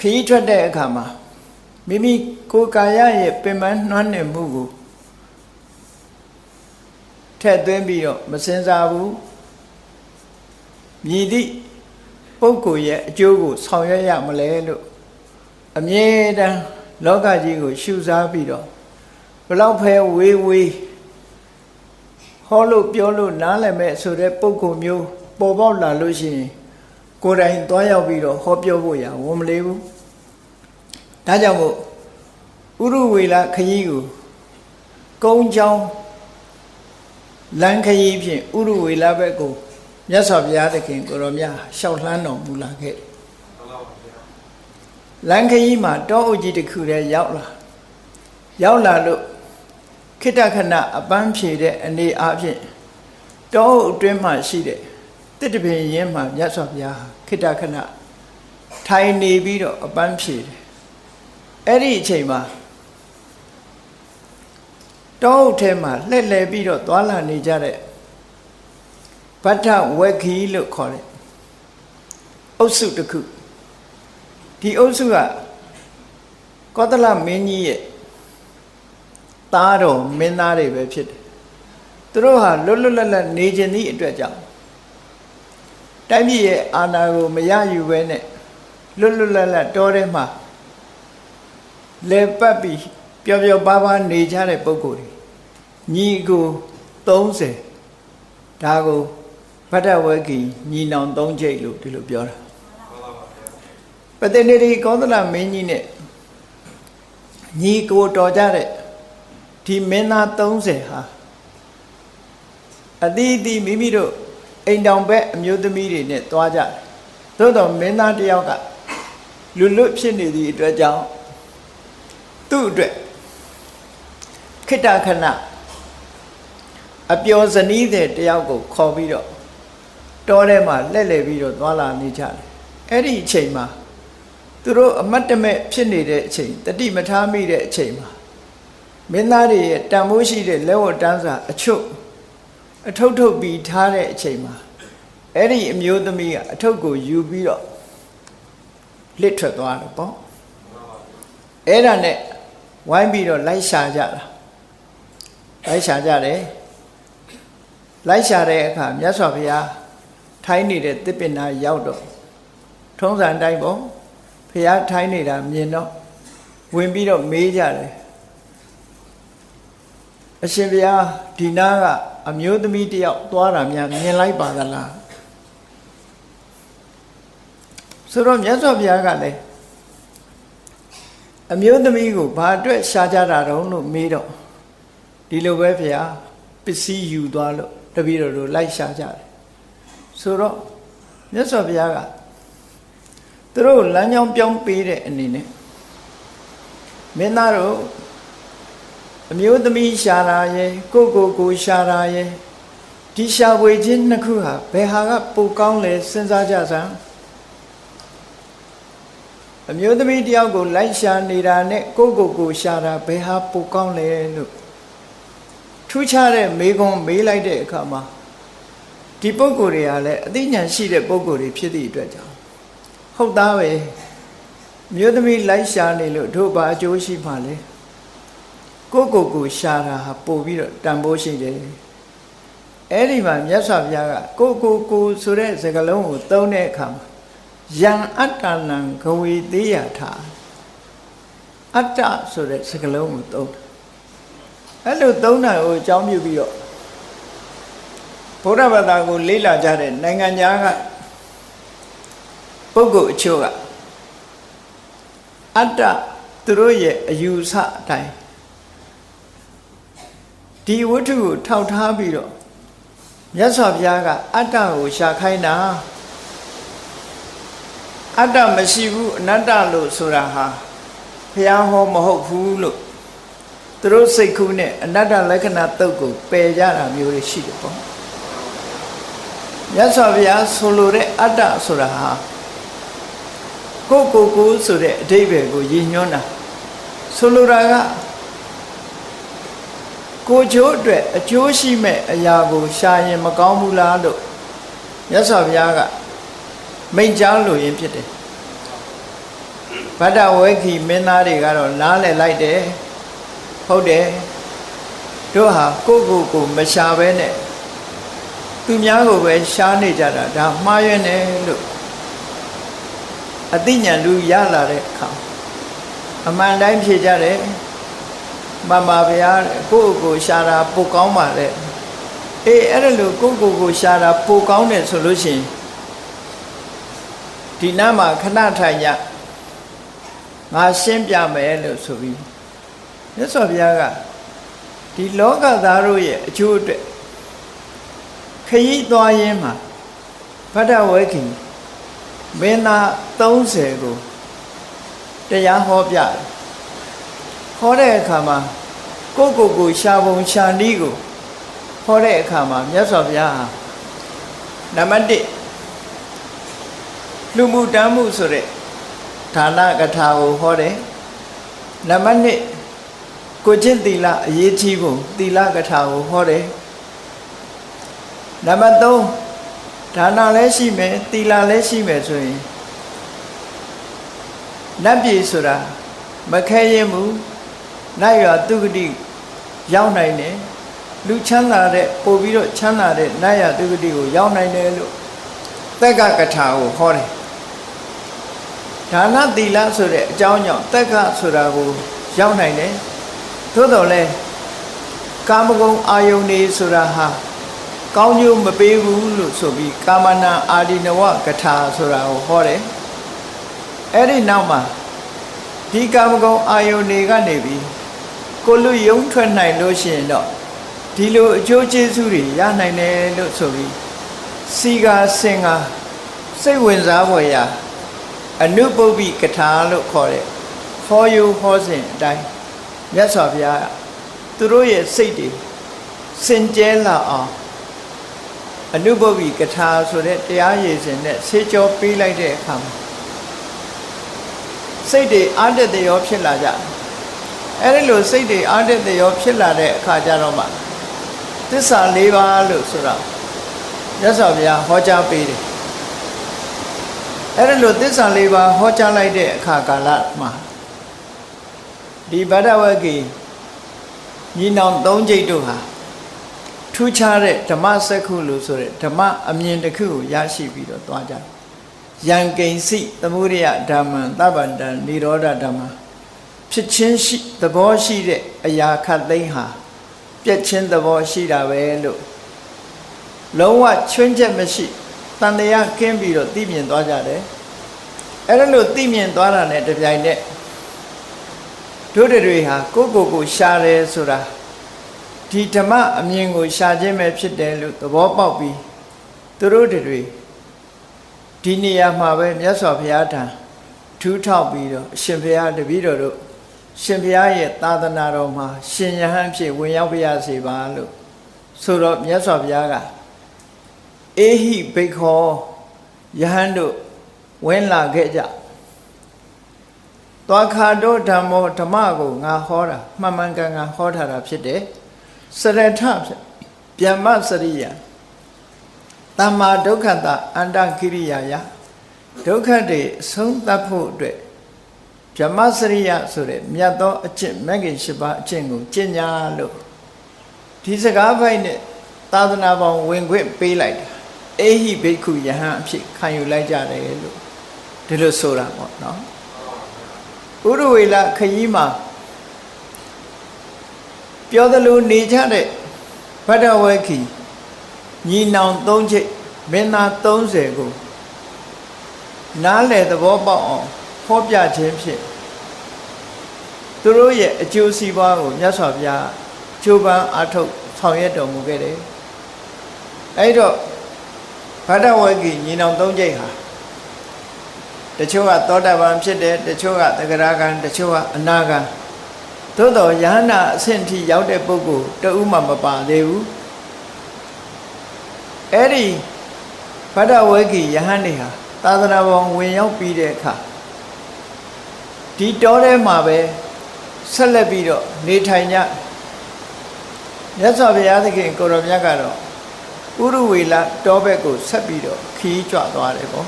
ခရီးထွက်တဲ့အခါမှာမိမိကိုယ်ကာယရဲ့ပင်ပန်းနှွမ်းနေမှုကိုထည့်သွင်းပြီးတော့မစင်စားဘူးမြည်သည့်ပုဂ္ဂိုလ်ရဲ့အကျိုးကိုဆောင်ရွက်ရမလဲလို့အမြဲတမ်းလောကကြီးကို ရှုစားပြီးတော့ဘလောက်ဖဲဝေးဝေးဟောလို့ပြောလို့နားလည်မဲ့ဆိုတဲ့ပုဂ္ဂိုလ်မျိုးပေါ်ပေါက်လာလို့ရှိရင် ကိုယ်တိုင်သွားရောက်ပြီးတော့ဟောပြောဖို့ရဝန်မလေးဘူးဒါကြောင့်မို့ဥရဝေလခရီးကိုကုန်းချောင်းလမ်းခရီးဖြင့်ဥရဝေလဘက်ကိုမြတ်စွာဘုရားသခင်ကိုရောမြတ်ရှောက်လှမ်းတော်မူလာခဲ့လမ်းခရီးမှာတောအုပ်ကြီးတစ်ခုတည်းရောက်လာရောက်လာလို့ခိတ္တခဏအပန်းဖြေတဲ့အနေအားဖြင့်တောအုပ်အတွင်းမှာရှိတဲ့ တစ်တပင်ရင်းမှာမြတ်စွာဘုရားခိတ္တခဏထိုင်နေပြီးတော့အပန်းဖြေတယ်အဲ့ဒီအချိန်မှာတောအုပ်ထဲမှာလှည့်လည်ပြီးတော့သွာလာနေကြတဲ့ဗတ္ထဝက်ခီလို့ခေါ်တဲ့အုပ်စုတစ်ခုဒီအုပ်စုကကောသလမင်းကြီးရဲ့သားတော်မင်းသားတွေပဲဖြစ်တယ်သူတို့ဟာလွတ်လွတ်လပ်လပ်နေခြင်းသည့်အတွက်ကြောင့် တိုင်းပြည်ရဲ့အာဏာကိုမရယူဘဲနဲ့လွတ်လွတ်လပ်လပ်တောထဲမှာလဲပတ်ပြီးပျော်ပျော်ပါးပါးနေကြတဲ့ပုံကိုယ်တွေညီကို30ဒါကိုဗတ္တဝဂီညီနောင်3ချိတ်လို့ဒီလိုပြောတာပတိနေရီကောသလမင်းကြီးနဲ့ညီကိုတော်ကြတဲ့ဒီမင်းသား30ဟာအတိအသီးမိမိတို့ အိမ်တောင်ဘက်အမျိုးသမီးတွေနဲ့တွားကြတယ်သို့တော်မင်းသားတယောက်ကလူလွတ်ဖြစ်နေသည့်အတွက်ကြောင့်သူ့အတွက်ခိတ္တခဏအပျော်ဇနီးတဲ့တယောက်ကိုခေါ်ပြီးတော့တောထဲမှာလှည့်လည်ပြီးတော့သွာလာနေကြတယ်အဲ့ဒီအချိန်မှာသူတို့အမတ်တမဲ့ဖြစ်နေတဲ့အချိန်တတိမထားမိတဲ့အချိန်မှာမင်းသားတွေရဲ့တန်ဖိုးရှိတဲ့လက်ဝတ်တန်းစာအချုပ် အထုပ်ထုပ်ပြီးထားတဲ့အချိန်မှာအဲ့ဒီအမျိုးသမီးကအထုပ်ကိုယူပြီးတော့လစ်ထွက်သွားတယ်ပေါ့အဲ့ဒါနဲ့ဝိုင်းပြီးတော့လိုက်ရှာကြတာလိုက်ရှာကြတယ်လိုက်ရှာတဲ့အခါမြတ်စွာဘုရားထိုင်းနေတဲ့တစ်ပင်နာရောက်တော့ထုံးစံတိုင်းပေါ့ဘုရားထိုင်းနေတာမြင်တော့ဝင်ပြီးတော့မေးကြတယ်အရှင်ဘုရားဒီနာက အမျိုးသမီးတယောက်သွားတာများမြင်လိုက်ပါသလားဆိုတော့မြတ်စွာဘုရားကလည်းအမျိုးသမီးကိုဘာအတွက်ရှားကြတာတုံးလို့မေးတော့ဒီလိုပဲဘုရားပစ္စည်းယူသွားလို့တပည့်တော်တို့လိုက်ရှားကြတယ်ဆိုတော့မြတ်စွာဘုရားကသူတို့လမ်းကြောင်းပြောင်းပေးတဲ့အနေနဲ့မင်းသားတို့ အမျိုးသမီးရှာတာရဲ့ကိုကိုကိုရှာတာရဲ့ဒီရှာဝေခြင်းနှစ်ခုဟာဘယ်ဟာကပိုကောင်းလဲစဉ်းစားကြစမ်းအမျိုးသမီးတယောက်ကိုလိုက်ရှာနေတာနဲ့ကိုကိုကိုရှာတာဘယ်ဟာပိုကောင်းလဲလို့ထူးခြားတဲ့မေခွန်းမေးလိုက်တဲ့အခါမှာဒီပုံကိုယ်တွေကလည်းအသိဉာဏ်ရှိတဲ့ပုံကိုယ်တွေဖြစ်သည့်အတွက်ကြောင့်ဟုတ်သားပဲမြို့သမီးလိုက်ရှာနေလို့တို့ဘာအကျိုးရှိမှလဲ ကိုကိုကိုရှာတာဟာပို့ပြီးတော့တန်ဖိုးရှိတယ်အဲ့ဒီမှာမြတ်စွာဘုရားကကိုကိုကိုဆိုတဲ့စကားလုံးကိုသုံးတဲ့အခါမှာယံအတ္တနံဂဝေသေးရထာအတ္တဆိုတဲ့စကားလုံးကိုသုံးအဲ့လိုသုံးတာကိုအကြောင်းပြုပြီးတော့ဗုဒ္ဓဘာသာကိုလေ့လာကြတဲ့နိုင်ငံသားကပုဂ္ဂိုလ်အချို့ကအတ္တသူတို့ရဲ့အယူဆအတိုင်း ဒီဝတ္ထုကိုထောက်ထားပြီးတော့မြတ်စွာဘုရားကအတ္တကိုရှာခိုင်းတာအတ္တမရှိဘူးအနတ္တလို့ဆိုတာဟာဘုရားဟောမဟုတ်ဘူးလို့သူတို့စိတ်ကူးနဲ့အနတ္တလက္ခဏာတုတ်ကိုပယ်ကြတာမျိုးတွေရှိတယ်ပေါ့မြတ်စွာဘုရားဆိုလိုတဲ့အတ္တဆိုတာဟာကိုကိုကိုဆိုတဲ့အဓိပ္ပာယ်ကိုရည်ညွှန်းတာဆိုလိုတာက ကိုချိုးအတွက်အကျိုးရှိမဲ့အရာကိုရှာရင်မကောင်းဘူးလားလို့မြတ်စွာဘုရားကမိန့်ကြားလို့ရင်ဖြစ်တယ်ဗတ္တဝေခိမင်းသားတွေကတော့နားလည်လိုက်တယ်ဟုတ်တယ်တို့ဟာကိုယ့်ကိုယ်ကိုမရှာဘဲနဲ့သူများကိုပဲရှားနေကြတာဒါမှားရွံ့တယ်လို့အသိဉာဏ်လူရလာတဲ့အခါအမှန်တိုင်းဖြေကြတယ် မမဗျာကိုယ့်ကိုယ်ရှာတာပိုကောင်းပါလေအေးအဲ့ဒါလို့ကိုယ့်ကိုယ်ကိုရှာတာပိုကောင်းတယ်ဆိုလို့ရှိရင်ဒီနားမှာခဏထိုင်ရငါရှင်းပြမယ်လို့ဆိုပြီးမြတ်စွာဘုရားကဒီလောကသားတို့ရဲ့အကျိုးအတွက်ခရီးသွားရင်းမှာဗဒ္ဒဝေကိမင်းသား30ကိုတရားဟောပြတယ် ဟောတဲ့အခါမှာကိုယ့်ကိုယ်ကိုရှာပုံရှာနည်းကိုဟောတဲ့အခါမှာမြတ်စွာဘုရားဟာနံပါတ်1လူမှုတမ်းမှုဆိုတဲ့ဌာနကထာကိုဟောတယ်နံပါတ်2ကိုကျင့်သီလအရေးကြီးပုံသီလကထာကိုဟောတယ်နံပါတ်3ဒါနလည်းရှိမယ်သီလလည်းရှိမယ်ဆိုရင်နတ်ပြည်ဆိုတာမခဲရင်ဘူး နတ်ရွာသူဂတိရောက်နိုင်တယ်လူချမ်းသာတဲ့ပို့ပြီးတော့ချမ်းသာတဲ့နတ်ရွာသူဂတိကိုရောက်နိုင်တယ်လို့သက်ကကထာကိုဟောတယ်ဒါနသီလဆိုတဲ့အကြောင်းကြောင့်သက်ကဆိုတာကိုရောက်နိုင်တယ်သို့တော်လဲကာမဂုဏ်အာယုန်နေဆိုတာဟာကောင်းကျိုးမပေးဘူးလို့ဆိုပြီးကာမနာအာဒီနဝကထာဆိုတာကိုဟောတယ်အဲ့ဒီနောက်မှာဒီကာမဂုဏ်အာယုန်တွေကနေပြီး ကိုလူယုံထွက်နိုင်လို့ရှိရင်တော့ဒီလိုအကျိုးကျေးဇူးတွေရနိုင်တယ်လို့ဆိုပြီးစီကာစင်ကာစိတ်ဝင်စားဖွယ်ရာအနုပုပ္ပိကထာလို့ခေါ်တဲ့ for you ဟောစဉ်အတိုင်းမြတ်စွာဘုရားသူတို့ရဲ့စိတ်တွေစင်ကြဲလာအောင်အနုပုပ္ပိကထာဆိုတဲ့တရားရည်စဉ်နဲ့ဆေးကြောပေးလိုက်တဲ့အခါမှာစိတ်တွေအားတက်တဲ့ရောဖြစ်လာကြ အဲ့ဒီလိုစိတ်တွေအားတက်တဲ့ရောဖြစ်လာတဲ့အခါကျတော့မှသစ္စာ၄ပါးလို့ဆိုတော့မြတ်စွာဘုရားဟောကြားပေးတယ်အဲ့ဒါလို့သစ္စာ၄ပါးဟောကြားလိုက်တဲ့အခါကာလမှာဒီဗဒ္ဒဝဂီညီနောင်၃ကျိတ်တို့ဟာထူးခြားတဲ့ဓမ္မစက္ခုလို့ဆိုတဲ့ဓမ္မအမြင်တစ်ခုကိုရရှိပြီးတော့သွားကြတယ်ယံကိဉ္စိသမုဒိယဓမ္မံသဗ္ဗန္တံនិရောဓဓမ္မ ဖြစ်ချင်းရှိသဘောရှိတဲ့အရာခတ်သိမ်းဟာပြက်ချင်းသဘောရှိတာပဲလို့လုံးဝချွင်းချက်မရှိတန်တရားကင်းပြီးတော့သိမြင်သွားကြတယ်အဲ့ဒါလို့သိမြင်သွားတာနဲ့တပြိုင်နက်တို့တွေဟာကိုယ့်ကိုယ်ကိုရှားတယ်ဆိုတာဒီဓမ္မအမြင်ကိုရှာခြင်းပဲဖြစ်တယ်လို့သဘောပေါက်ပြီးသူတို့တွေဒီနေရာမှာပဲမြတ်စွာဘုရားထံထူးထောက်ပြီးတော့အရှင်ဘုရားတပည့်တော်တို့ ရှင်ဘုရားရဲ့သာသနာတော်မှာရှင်ယဟန်ဖြစ်ဝင်ရောက်ပြရစေပါလို့ဆိုတော့မြတ်စွာဘုရားကအေဟိဘိခောယဟန်တို့ဝင်လာခဲ့ကြသွားခါတို့ဓမ္မောဓမ္မကိုငါဟောတာမှန်မှန်ကန်ကန်ဟောထားတာဖြစ်တယ်စရထဗျမ္မစရိယတမ္မာဒုက္ခတအန္တကိရိယာယဒုက္ခတွေအဆုံးသတ်ဖို့အတွက် ဗြဟ္မစရိယဆိုတဲ့မြတ်သောအကျင့်မဂ္ဂင်၈ပါးအကျင့်ကိုကျင့်ညာလို့ဒီစကားပိုက်နဲ့သာသနာပေါင်းဝင်ခွင့်ပေးလိုက်တာအေဟိဘိက္ခုယဟန်အဖြစ်ခံယူလိုက်ကြတယ်လို့ဒီလိုဆိုတာပေါ့နော်ဥရဝေလခရီးမှာပြောသလိုနေကြတဲ့ဗဒ္ဒဝေခီညီနောင်၃ချိတ်မင်းသား30ကိုနားလေသဘောပေါက်အောင် ဟောပြခြင်းဖြင့်သူတို့ရဲ့အကျိုးစီးပွားကိုမြတ်စွာဘုရားကြိုးပမ်းအားထုတ်ဆောင်ရွက်တော်မူခဲ့တယ်အဲ့တော့ဗဒ္ဒဝဂီညီနောင်၃ကျိတ်ဟာတချို့ကသောတာပန်ဖြစ်တယ်တချို့ကသဂရကံတချို့ကအနာကံသို့တော်ယဟနာအဆင့်ထိရောက်တဲ့ပုဂ္ဂိုလ်တဦးမှမပါသေးဘူးအဲ့ဒီဗဒ္ဒဝဂီယဟန်တွေဟာသာသနာပေါ်ဝင်ရောက်ပြီးတဲ့အခါ ဒီတောထဲမှာပဲဆက်လက်ပြီးတော့နေထိုင်ကြမြတ်စွာဘုရားသခင်ကိုရောမြတ်ကတော့ဥရဝေလတောဘက်ကိုဆက်ပြီးတော့ခီးကြွသွားတယ်ပေါ့